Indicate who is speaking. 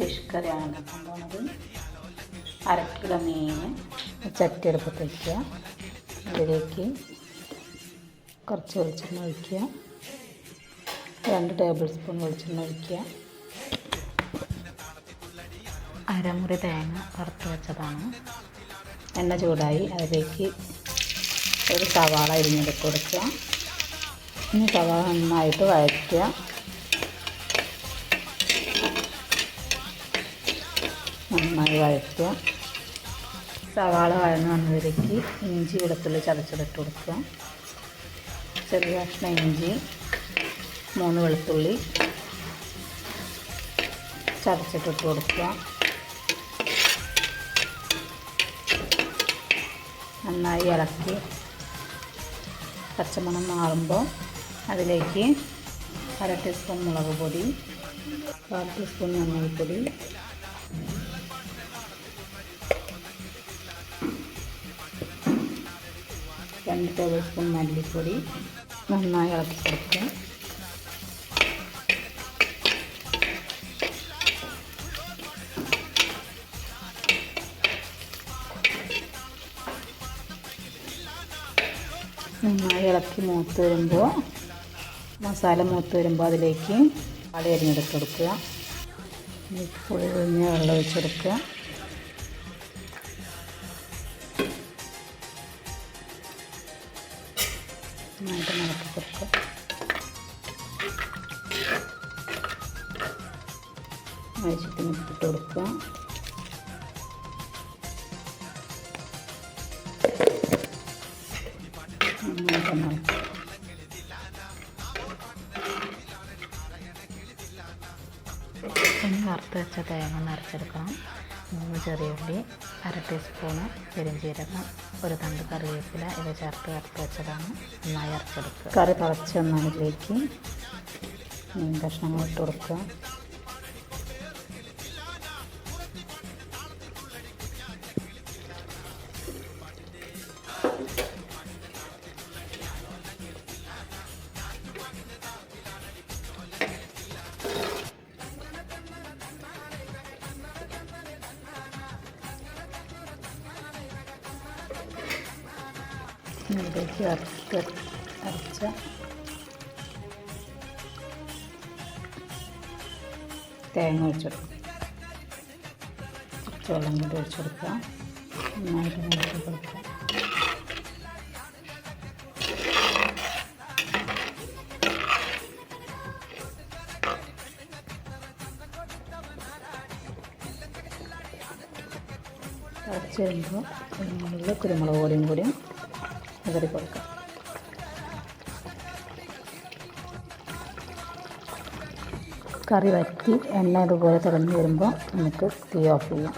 Speaker 1: Fish കറിയാണ് ഉണ്ടാക്കാൻ പോകുന്നത് അര കിലോ മീൻ ചട്ടി അടുപ്പത്ത് വയ്ക്കുക അതിലേക്ക് കുറച്ച് വെളിച്ചെണ്ണ ഒഴിക്കുക. രണ്ട് ടേബിൾ സ്പൂൺ വെളിച്ചെണ്ണ ഒഴിക്കുക. അരമുറി തേങ്ങ വറുത്ത് വെച്ചതാണ്. എണ്ണ ചൂടായി. അതിലേക്ക് ഒരു സവാള അരിഞ്ഞെടുത്ത് കൊടുക്കുക. ഇനി സവാള നന്നായിട്ട് വഴറ്റുക. നന്നായി വഴറ്റുക. സവാള വഴന്ന് വന്നതിലേക്ക് ഇഞ്ചി വെളുത്തുള്ളി ചതച്ചതിട്ട് കൊടുക്കുക. ചെറിയ കഷ്ണം ഇഞ്ചി മൂന്ന് വെളുത്തുള്ളി ചതച്ചിട്ടിട്ട് കൊടുക്കുക. നന്നായി ഇളക്കി പച്ചമണം മാറുമ്പോൾ അതിലേക്ക് അര ടീസ്പൂൺ മുളക് പൊടി കാൽ ടീസ്പൂൺ മഞ്ഞൾപ്പൊടി രണ്ട് ടേബിൾ സ്പൂൺ മല്ലിപ്പൊടി നന്നായി ഇളക്കി കൊടുക്കുക നന്നായി ഇളക്കി മൂത്ത് വരുമ്പോൾ മസാല മൂത്ത് വരുമ്പോൾ അതിലേക്ക് പാടി അരിഞ്ഞെടുത്ത് കൊടുക്കുക. പുളി ഒഴിഞ്ഞ വെള്ളം ഒഴിച്ചെടുക്കുക. നന്നായിട്ട് നടക്കി കൊടുക്കുക ആവശ്യത്തിന് ഇട്ടിട്ട് കൊടുക്കുക. നന്നായിട്ട് നടക്കുക
Speaker 2: ഇനി വറുത്ത് വെച്ച തേങ്ങ നിറച്ചെടുക്കണം മൂന്ന് ചെറിയ ഉള്ളി അര ടീസ്പൂണ് പെരുംജീരകം ഒരു തണ്ട് കറിവേപ്പില ഇവ ചേർത്ത് വറുത്ത് വെച്ചതാണ് നന്നായി അരച്ചെടുക്കുക.
Speaker 1: കറി തിളച്ച് വന്നാൽ ഇതിലേക്ക് മീൻ കഷ്ണങ്ങൾ ഇട്ട് കൊടുക്കുക. ഇതിലേക്ക് അരച്ച് അരച്ച തേങ്ങ ഒഴിച്ചെടുക്കും കുറച്ച് വെള്ളം കൂടി ഒഴിച്ചെടുക്കുക. നന്നായിട്ട് നിറച്ച് കൊടുക്കുക. അരച്ച് വരുമ്പോൾ അതിനുള്ളിൽ കുരുമുളക് പൊടിയും കൂടിയും വിതറി കൊടുക്കാം. കറി വറ്റി എണ്ണ ഇതുപോലെ തിളഞ്ഞ് വരുമ്പോൾ നമുക്ക് തീ ഓഫ് ചെയ്യാം.